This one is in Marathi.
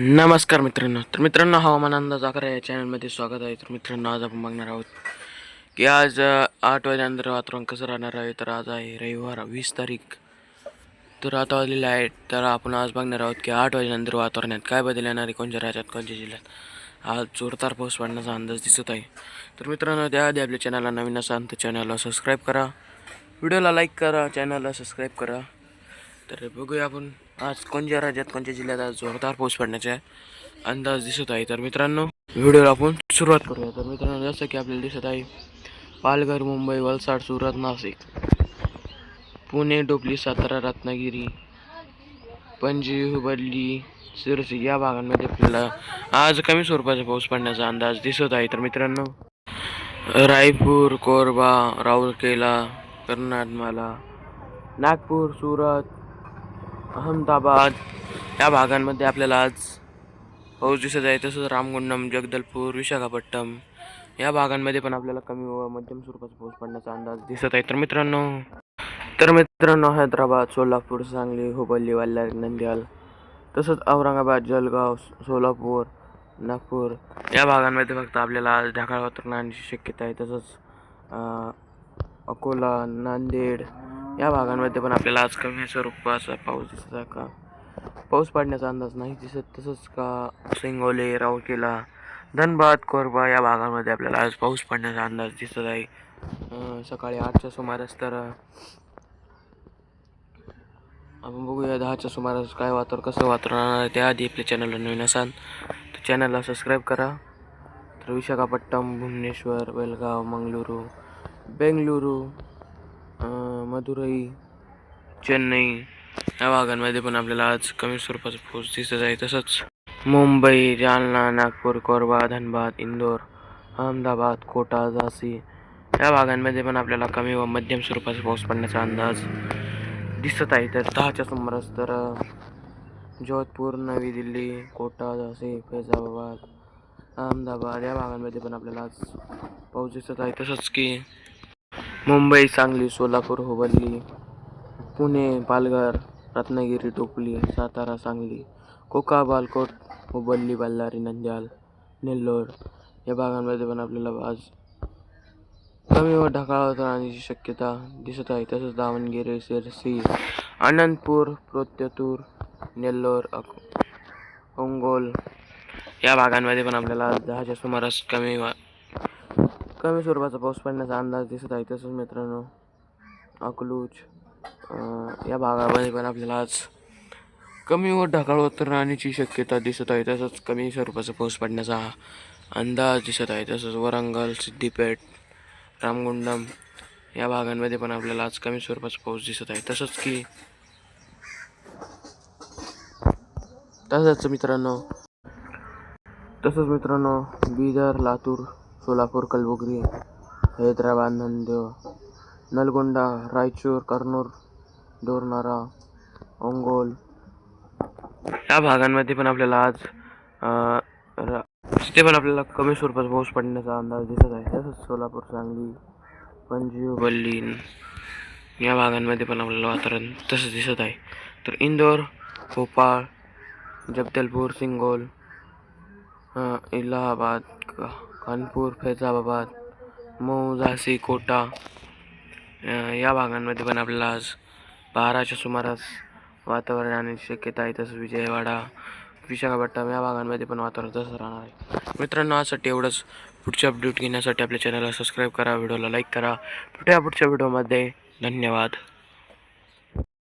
नमस्कार मित्रांनो. तर मित्रांनो हवामान अंदाज अकरा या चॅनलमध्ये स्वागत आहे. तर मित्रांनो आज आपण बघणार आहोत की आज आठ वाजेनंतर वातावरण कसं राहणार आहे? तर आज आहे रविवार वीस तारीख. तर आता वाजलेलं आहे तर आपण आज बघणार आहोत की आठ वाजेनंतर वातावरणात काय बदल येणार आहे? कोणत्या राज्यात कोणत्या जिल्ह्यात? आज जोरदार पाऊस पडण्याचा अंदाज दिसत आहे. तर मित्रांनो त्याआधी आपल्या चॅनलला नवीन असाल तर चॅनलला सबस्क्राईब करा. व्हिडिओला लाईक करा चॅनलला सबस्क्राईब करा. तर बघूया आपण. आज कोणत्या राज्यात कोणत्या जिल्ह्यात आज जोरदार पाऊस पडण्याचा अंदाज दिसत आहे. तर मित्रांनो व्हिडिओला आपण सुरुवात करूया. तर मित्रांनो जसं की आपल्याला दिसत आहे पालघर मुंबई वलसाड सुरत नाशिक पुणे डोपली सातारा रत्नागिरी पणजी हुबली सिरसी या भागांमध्ये आपल्याला आज कमी स्वरूपाचा पाऊस पडण्याचा अंदाज दिसत आहे. तर मित्रांनो रायपूर कोरबा राऊरकेला कर्नाटमाला नागपूर सुरत अहमदाबाद. या भागांमध्ये आपल्याला आज पाऊस दिसत आहे. तसंच रामगुंडम जगदलपूर विशाखापट्टम या भागांमध्ये पण आपल्याला कमी व मध्यम स्वरूपाचा पाऊस पडण्याचा अंदाज दिसत आहे. तर मित्रांनो तर मित्रांनो हैदराबाद सोलापूर सांगली हुबळी वल्लारी नंदियाल तसंच औरंगाबाद जळगाव सोलापूर नागपूर या भागांमध्ये फक्त आपल्याला आज ढगाळ वातावरणाची शक्यता आहे. तसंच अकोला नांदेड या भागांमध्ये पण आपल्याला आज कमी स्वरूपाचा पाऊस दिसत आहे का? पाऊस पडण्याचा अंदाज नाही दिसत. तसंच का सिंगोले राऊरकेला धनबाद कोरबा या भागांमध्ये आपल्याला आज पाऊस पडण्याचा अंदाज दिसत आहे. सकाळी आठच्या सुमारास तर आपण बघूया दहाच्या सुमारास काय वातावरण कसं वातावरण राहणार त्याआधी आपल्या चॅनलला नवीन असाल तर चॅनलला सबस्क्राईब करा. तर विशाखापट्टणम भुवनेश्वर बेलगाव मंगलुरू बेंगलुरू मदुरई चेन्नई या भागांमध्ये पण आपल्याला आज कमी स्वरूपाचा पाऊस दिसत आहे. तसंच मुंबई जालना नागपूर कोरबा धनबाद इंदोर अहमदाबाद कोटा झाशी या भागांमध्ये पण आपल्याला कमी व मध्यम स्वरूपाचा पाऊस पडण्याचा अंदाज दिसत आहे. तर दहाच्या सुमारास तर जोधपूर नवी दिल्ली कोटा झाशी फैजाबाद अहमदाबाद या भागांमध्ये पण आपल्याला आज पाऊस दिसत आहे. तसंच की मुंबई सांगली सोलापूर हुबळी पुणे पालघर रत्नागिरी टोपली सातारा सांगली कोका बालकोट हुबळी बल्लारी नंद्याल नेल्लोर या भागांमध्ये पण आपल्याला आज कमी व ढगाळ राहण्याची शक्यता दिसत आहे. तसंच दावणगिरी सिरसी अनंतपूर प्रोत्यतूर नेल्लोर अक ओंगोल या भागांमध्ये पण आपल्याला आज दहाच्या सुमारास कमी वा कमी स्वरूपाचा पाऊस पडण्याचा अंदाज दिसत आहे तसंच मित्रांनो. अकलूज या भागामध्ये पण आपल्याला आज कमी व ढगाळ राहण्याची शक्यता दिसत आहे तसंच कमी स्वरूपाचा पाऊस पडण्याचा अंदाज दिसत आहे तसंच वरंगल सिद्धिपेठ रामगुंडम या भागांमध्ये पण आपल्याला आज कमी स्वरूपाचा पाऊस दिसत आहे तसंच की तसंच मित्रांनो. तसंच मित्रांनो बिदर लातूर सोलापूर कलबुर्गी हैदराबाद नांदेड नलगोंडा रायचूर कर्नूर दोरनारा ओंगोल या भागांमध्ये पण आपल्याला आज तिथे पण आपल्याला कमी स्वरूपात पाऊस पडण्याचा अंदाज दिसत आहे. तसंच सोलापूर सांगली पणजी बल्लीन या भागांमध्ये पण आपल्याला वातावरण तसंच दिसत आहे. तर इंदोर भोपाळ जगदलपूर सिंगोल इलाहाबाद का- कानपूर फैजाबाद मऊ झाशी कोटा या भागांमध्ये पण आपल्याला आज बाराच्या सुमारास वातावरण आणि शक्यता आहे तसंच विजयवाडा विशाखापट्टणम या भागांमध्ये पण वातावरण तसंच राहणार आहे. मित्रांनो आजसाठी एवढंच. पुढचे अपडेट घेण्यासाठी आपल्या चॅनलला सबस्क्राईब करा व्हिडिओला लाईक करा. भेटूया पुढच्या व्हिडिओमध्ये धन्यवाद.